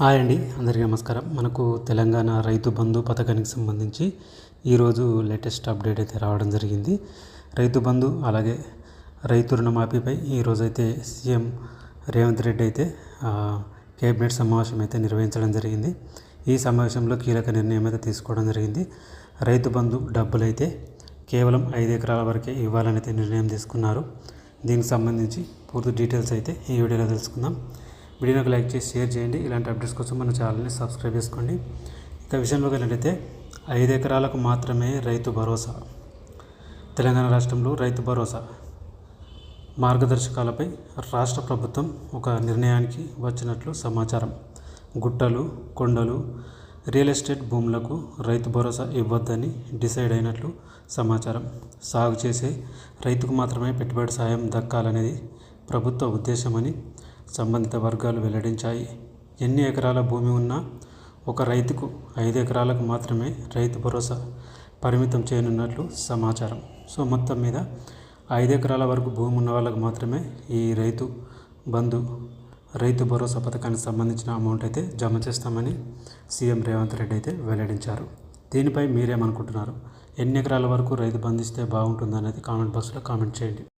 Hi అండి అందరికీ నమస్కారం. మనకు తెలంగాణ రైతు బంధు పథకానికి సంబంధించి ఈరోజు లేటెస్ట్ అప్డేట్ అయితే రావడం జరిగింది. రైతు బంధు అలాగే రైతు రుణమాఫీపై ఈరోజైతే సీఎం రేవంత్ రెడ్డి అయితే కేబినెట్ సమావేశం అయితే నిర్వహించడం జరిగింది. ఈ సమావేశంలో కీలక నిర్ణయం అయితే తీసుకోవడం జరిగింది. రైతు బంధు డబ్బులు అయితే కేవలం ఐదు ఎకరాల వరకే ఇవ్వాలని అయితే నిర్ణయం తీసుకున్నారు. దీనికి సంబంధించి పూర్తి డీటెయిల్స్ అయితే ఈ వీడియోలో తెలుసుకుందాం. వీడియోకి లైక్ చేసి షేర్ చేయండి. ఇలాంటి అప్డేట్స్ కోసం మన ఛానల్ని సబ్స్క్రైబ్ చేసుకోండి. ఇక విషయంలోకి వెళ్ళినట్లయితే ఐదు ఎకరాలకు మాత్రమే రైతు భరోసా. తెలంగాణ రాష్ట్రంలో రైతు భరోసా. మార్గదర్శకాలపై రాష్ట్ర ప్రభుత్వం ఒక నిర్ణయానికి వచ్చినట్లు సమాచారం. గుట్టలు కొండలు రియల్ ఎస్టేట్ భూములకు రైతు భరోసా ఇవ్వద్దని డిసైడ్ అయినట్లు సమాచారం. సాగు చేసే రైతుకు మాత్రమే పెట్టుబడి సాయం దక్కాలనేది ప్రభుత్వ ఉద్దేశమని సంబంధిత వర్గాలు వెల్లడించాయి. ఎన్ని ఎకరాల భూమి ఉన్నా ఒక రైతుకు ఐదు ఎకరాలకు మాత్రమే రైతు భరోసా పరిమితం చేయనున్నట్లు సమాచారం. సో మొత్తం మీద ఐదు ఎకరాల వరకు భూమి ఉన్న వాళ్ళకు మాత్రమే ఈ రైతు బంధు రైతు భరోసా పథకానికి సంబంధించిన అమౌంట్ అయితే జమ చేస్తామని సీఎం రేవంత్ రెడ్డి అయితే వెల్లడించారు. దీనిపై మీరేమనుకుంటున్నారు? ఎన్ని ఎకరాల వరకు రైతు బంధిస్తే బాగుంటుందనేది కామెంట్ బాక్స్లో కామెంట్ చేయండి.